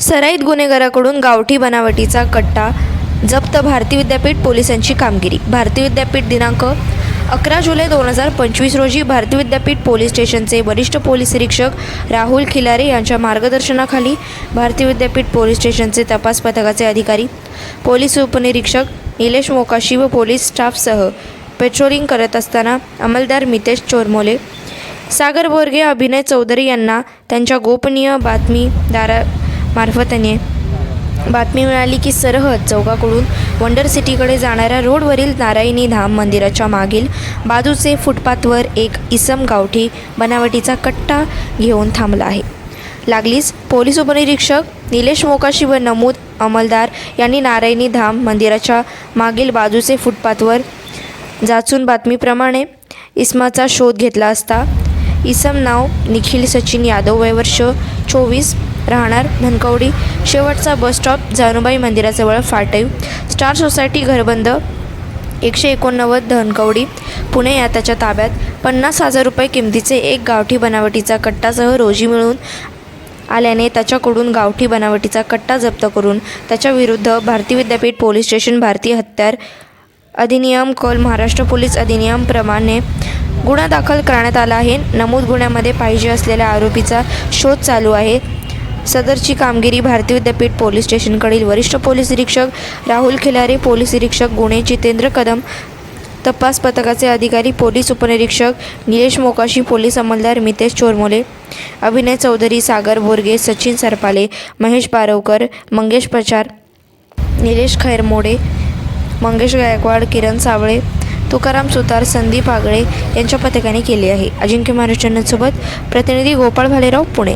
सराईत गुन्हेगाराकडून गावठी बनावटीचा कट्टा जप्त भारती विद्यापीठ पोलिसांची कामगिरी. भारती विद्यापीठ दिनांक अकरा जुलै दोन हजार पंचवीस रोजी भारती विद्यापीठ पोलीस स्टेशनचे वरिष्ठ पोलीस निरीक्षक राहुल खिलारे यांच्या मार्गदर्शनाखाली भारती विद्यापीठ पोलीस स्टेशनचे तपास पथकाचे अधिकारी पोलीस उपनिरीक्षक निलेश मोकाशी व पोलीस स्टाफसह पेट्रोलिंग करत असताना अंमलदार मितेश चोरमोले सागर बोरगे अभिनय चौधरी यांना त्यांच्या गोपनीय मार्फतने. बातमी मिळाली की सरहद चौकाकडून वंडर सिटीकडे जाणाऱ्या रोडवरील नारायणी धाम मंदिराच्या मागील बाजूचे फुटपाथवर एक इसम गावठी बनावटीचा कट्टा घेऊन थांबला आहे. लागलीच पोलीस उपनिरीक्षक निलेश मोकाशी व नमूद अंमलदार यांनी नारायणी धाम मंदिराच्या मागील बाजूचे फुटपाथवर जाचून बातमीप्रमाणे इस्माचा शोध घेतला असता इसम नाव निखिल सचिन यादव वय वर्ष चोवीस राहणार. धनकवडी शेवटचा बस स्टॉप जानुबाई मंदिराजवळ फाटव स्टार सोसायटी घरबंद एकशे एकोणनव्वद धनकवडी. पुणे या त्याच्या ताब्यात. पन्नास हजार रुपये किमतीचे एक गावठी बनावटीचा कट्टासह रोजी मिळून आल्याने त्याच्याकडून गावठी बनावटीचा कट्टा जप्त करून त्याच्याविरुद्ध भारती विद्यापीठ पोलीस स्टेशन भारतीय हत्यार अधिनियम कल महाराष्ट्र पोलीस अधिनियमप्रमाणे गुन्हा दाखल करण्यात आला आहे. नमूद गुन्ह्यामध्ये पाहिजे असलेल्या आरोपीचा शोध चालू आहे. सदरची कामगिरी भारती विद्यापीठ पोलीस स्टेशनकडील वरिष्ठ पोलीस निरीक्षक राहुल खिलारे पोलीस निरीक्षक गुणे जितेंद्र कदम तपास पथकाचे अधिकारी पोलीस उपनिरीक्षक निलेश मोकाशी पोलीस अंमलदार मितेश चोरमोले अभिनय चौधरी सागर बोरगे सचिन सरपाले महेश बारवकर मंगेश प्रचार निलेश खैरमोडे मंगेश गायकवाड किरण सावळे तुकाराम सुतार संदीप आगळे यांच्या पथकाने केली आहे. अजिंक्य महाराष्ट्रांसोबत प्रतिनिधी गोपाळ भालेराव पुणे.